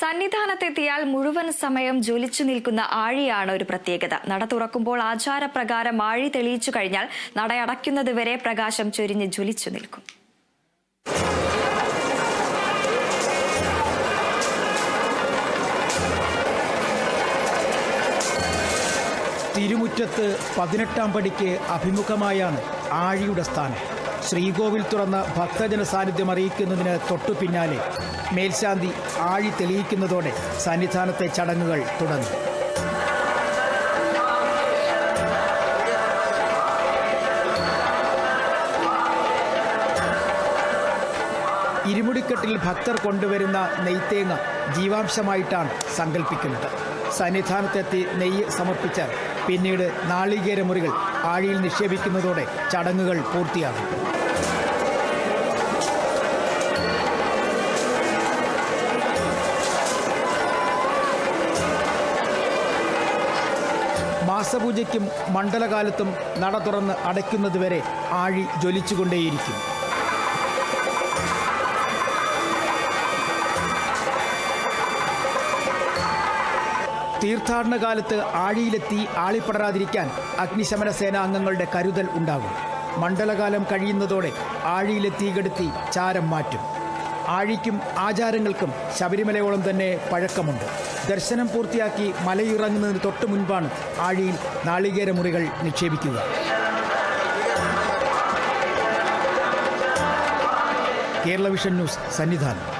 സന്നിധാനത്തെത്തിയാൽ മുഴുവൻ സമയം ജ്വലിച്ചു നിൽക്കുന്ന ആഴിയാണ് ഒരു പ്രത്യേകത. നട തുറക്കുമ്പോൾ ആചാരപ്രകാരം ആഴി തെളിയിച്ചു കഴിഞ്ഞാൽ നട അടയ്ക്കുന്നതുവരെ പ്രകാശം ചൊരിഞ്ഞ് ജ്വലിച്ചു നിൽക്കും. തിരുമുറ്റത്ത് പതിനെട്ടാം പടിക്ക് അഭിമുഖമായാണ് ആഴിയുടെ സ്ഥാനം. ശ്രീകോവിൽ തുറന്ന് ഭക്തജന സാന്നിധ്യം അറിയിക്കുന്നതിന് തൊട്ടു പിന്നാലെ മേൽശാന്തി ആഴി തെളിയിക്കുന്നതോടെ സന്നിധാനത്തെ ചടങ്ങുകൾ തുടങ്ങി. ഇരുമുടിക്കെട്ടിൽ ഭക്തർ കൊണ്ടുവരുന്ന നെയ്ത്തേങ്ങ ജീവാംശമായിട്ടാണ് സങ്കല്പിക്കുന്നത് സന്നിധാനത്തെത്തി നെയ്യ് സമർപ്പിച്ച് പിന്നീട് നാളികേര മുറികൾ ആഴിയിൽ നിക്ഷേപിക്കുന്നതോടെ ചടങ്ങുകൾ പൂർത്തിയാകും. മാസപൂജയ്ക്കും മണ്ഡലകാലത്തും നട തുറന്ന് അടയ്ക്കുന്നതുവരെ ആഴി ജ്വലിച്ചുകൊണ്ടേയിരിക്കും. തീർത്ഥാടന കാലത്ത് ആഴിയിലെത്തി ആളിപ്പടരാതിരിക്കാൻ അഗ്നിശമന സേനാ അംഗങ്ങളുടെ കരുതൽ ഉണ്ടാകും. മണ്ഡലകാലം കഴിയുന്നതോടെ ആഴിയിലെ തീകെടുത്തി ചാരം മാറ്റും. ആഴിക്കും ആചാരങ്ങൾക്കും ശബരിമലയോളം തന്നെ പഴക്കമുണ്ട്. ദർശനം പൂർത്തിയാക്കി മലയിറങ്ങുന്നതിന് തൊട്ട് മുൻപാണ് ആഴിയിൽ നാളികേര മുറികൾ നിക്ഷേപിക്കുക. Kerala vision news Sannidhanam.